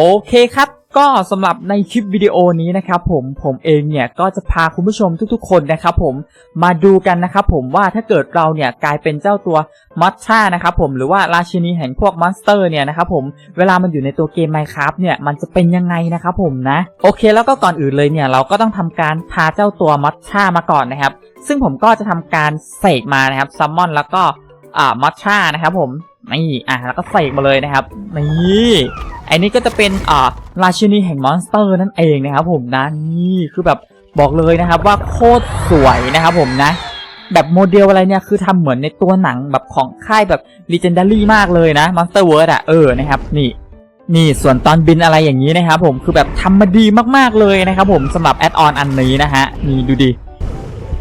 โอเคครับก็สำหรับในคลิปวิดีโอนี้นะครับผมผมเองเนี่ยก็จะพาคุณผู้ชมทุกๆ คนนะครับผมมาดูกันนะครับผมว่าถ้าเกิดเราเนี่ยกลายเป็นเจ้าตัวมัทชานะครับผมหรือว่าราชินีแห่งพวกมอนสเตอร์เนี่ยนะครับผมเวลามันอยู่ในตัวเกม Minecraft เนี่ยมันจะเป็นยังไงนะครับผมนะโอเคแล้วก็ก่อนอื่นเลยเนี่ยเราก็ต้องทำการพาเจ้าตัวมัทชามาก่อนนะครับ ซึ่งผมก็จะทำการเสกมานะครับซัมมอนแล้วก็อ่ามัทชานะครับผมนี่อะแล้วก็เสกมาเลยนะครับนี่ อ้นี่ก็จะเป็นอ่าราชินีแห่งมอนสเตอร์นั่นเองนะครับผมนะนี่คือแบบบอกเลยนะครับว่าโคตรสวยนะครับผมนะ แบบโมเดลอะไรเนี่ยคือทำเหมือนในตัวหนังแบบของค่ายแบบ Legendary มากเลยนะ Monster World อะเออนะครับนี่นี่ส่วนตอนบินอะไรอย่างนี้นะครับผมคือแบบทำมาดีมากๆเลยนะครับผมสำหรับแอดออนอันนี้นะฮะนี่ดูดิ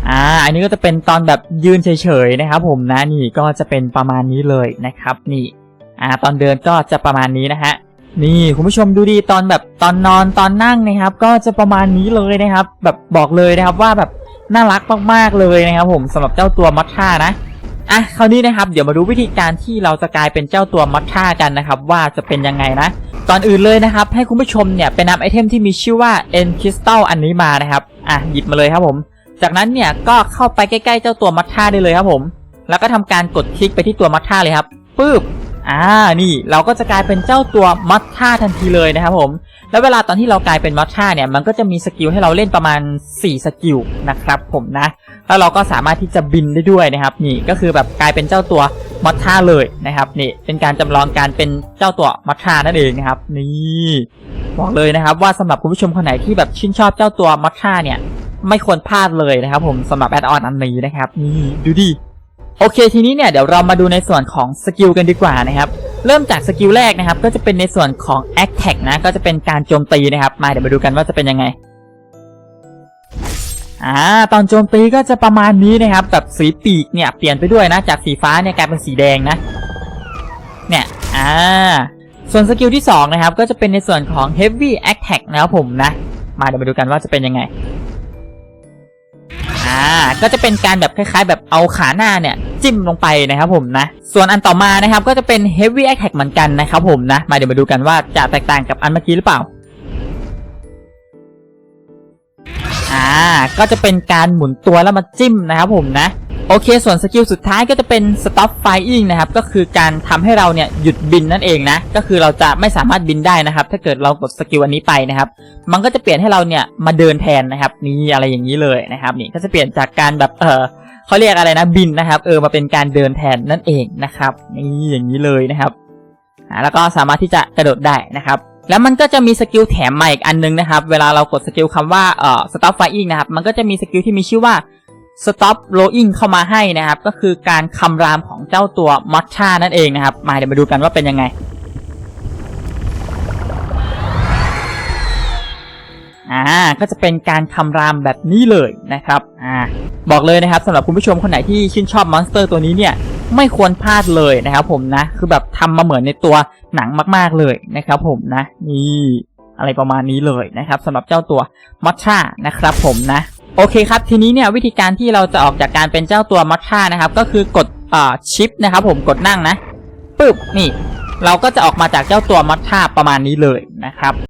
อ่าอันนี้ก็จะเป็นตอนแบบยืนเฉยๆนะครับผมนะนี่ก็จะเป็นประมาณนี้เลยนะครับ นี่อ่าตอนเดินก็จะประมาณนี้นะฮะ นี่คุณผู้ชมดูดีตอนแบบตอนนอนตอนนั่งนะครับ ก็จะประมาณนี้เลยนะครับ แบบบอกเลยนะครับว่าแบบน่ารักมากๆเลยนะครับ ผมสำหรับเจ้าตัวมัทท่านะอะคราวนี้นะครับเดี๋ยวมาดูวิธีการที่เราจะกลายเป็นเจ้าตัวมัทท่ากันนะครับ ว่าจะเป็นยังไงนะก่อนอื่นเลยนะครับ ให้คุณผู้ชมเนี่ยไปนำไอเทมที่มีชื่อว่า e n c r y s t a l อันนี้มานะครับอะหยิบมาเลยครับผม จากนั้นเนี่ยก็เข้าไปใกล้ๆเจ้าตัวมัทท่าได้เลยครับผม แล้วก็ทำการกดคลิกไปที่ตัวมัทท่าเลยครับปึ๊บ อ่านี่เราก็จะกลายเป็นเจ้าตัวมัทท่าทันทีเลยนะครับผม แล้วเวลาตอนที่เรากลายเป็นมัทท่าเนี่ยมันก็จะมีสกิลให้เราเล่นประมาณ 4 สกิลนะครับผมนะแล้วเราก็สามารถที่จะบินได้ด้วยนะครับ นี่ก็คือแบบกลายเป็นเจ้าตัวมัทท่าเลยนะครับนี่เป็นการจำลองการเป็นเจ้าตัวมัทท่านั่นเองนะครับ นี่บอกเลยนะครับ ว่าสำหรับคุณผู้ชมคนไหนที่แบบชื่นชอบเจ้าตัวมัทท่าเนี่ย ไม่ควรพลาดเลยนะครับ ผมสำหรับแอดออนอันนี้นะครับ นี่ดูดิ โอเคทีนี้เนี่ยเดี๋ยวเรามาดูในส่วนของสกิลกันดีกว่านะครับเริ่มจากสกิลแรกนะครับก็จะเป็นในส่วนของ Attack นะก็จะเป็นการโจมตีนะครับมาเดี๋ยวมาดูกันว่าจะเป็นยังไงอ่าตอนโจมตีก็จะประมาณนี้นะครับแบบสีปีกเนี่ยเปลี่ยนไปด้วยนะจากสีฟ้าเนี่ยกลายเป็นสีแดงนะเนี่ยอ่าส่วนสกิลที่สองนะครับก็จะเป็นในส่วนของ Heavy Attack นะครับผมนะมาเดี๋ยวมาดูกันว่าจะเป็นยังไง อ่า ก็จะเป็นการแบบคล้ายๆ แบบเอาขาหน้าเนี่ยจิ้มลงไปนะครับผมนะ ส่วนอันต่อมานะครับก็จะเป็น heavy attack เหมือนกันนะครับผมนะ มาเดี๋ยวมาดูกันว่าจะแตกต่างกับอันเมื่อกี้หรือเปล่า อ่า ก็จะเป็นการหมุนตัวแล้วมาจิ้มนะครับผมนะ โอเค ส่วนสกิลสุดท้ายก็จะเป็น stop flying นะครับ ก็คือการทำให้เราเนี่ยหยุดบินนั่นเองนะ ก็คือเราจะไม่สามารถบินได้นะครับ ถ้าเกิดเรากดสกิลอันนี้ไปนะครับ มันก็จะเปลี่ยนให้เราเนี่ยมาเดินแทนนะครับ นี่อะไรอย่างนี้เลยนะครับ นี่ก็จะเปลี่ยนจากการแบบเออเขาเรียกอะไรนะบินนะครับ เออมาเป็นการเดินแทนนั่นเองนะครับ นี่อย่างนี้เลยนะครับแล้วก็สามารถที่จะกระโดดได้นะครับแล้วมันก็จะมีสกิลแถมมาอีกอันนึงนะครับ เวลาเรากดสกิลคำว่าเอ่อ stop flying นะครับ มันก็จะมีสกิลที่มีชื่อว่า stop rolling เข้ามาให้นะครับ ก็คือการคำรามของเจ้าตัวมอชชานั่นเองนะครับ มาเดี๋ยวมาดูกันว่าเป็นยังไงอ่าก็จะเป็นการคำรามแบบนี้เลยนะครับอ่าบอกเลยนะครับสำหรับคุณผู้ชมคนไหนที่ชื่นชอบมอนสเตอร์ตัวนี้เนี่ยไม่ควรพลาดเลยนะครับผมนะ คือแบบทำมาเหมือนในตัวหนังมากๆเลยนะครับผมนะนี่อะไรประมาณนี้เลยนะครับสำหรับเจ้าตัวมัชชานะครับผมนะ โอเคครับ ทีนี้เนี่ยวิธีการที่เราจะออกจากการเป็นเจ้าตัวมัชชานะครับ ก็คือกดอ่าชิปนะครับ ผมกดนั่งนะปึ๊บนี่ เราก็จะออกมาจากเจ้าตัวมัชชาประมาณนี้เลยนะครับ